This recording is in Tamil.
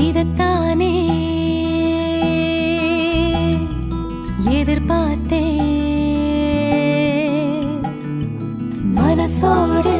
இதத்தானே எதிர்பார்த்தே மனசோடு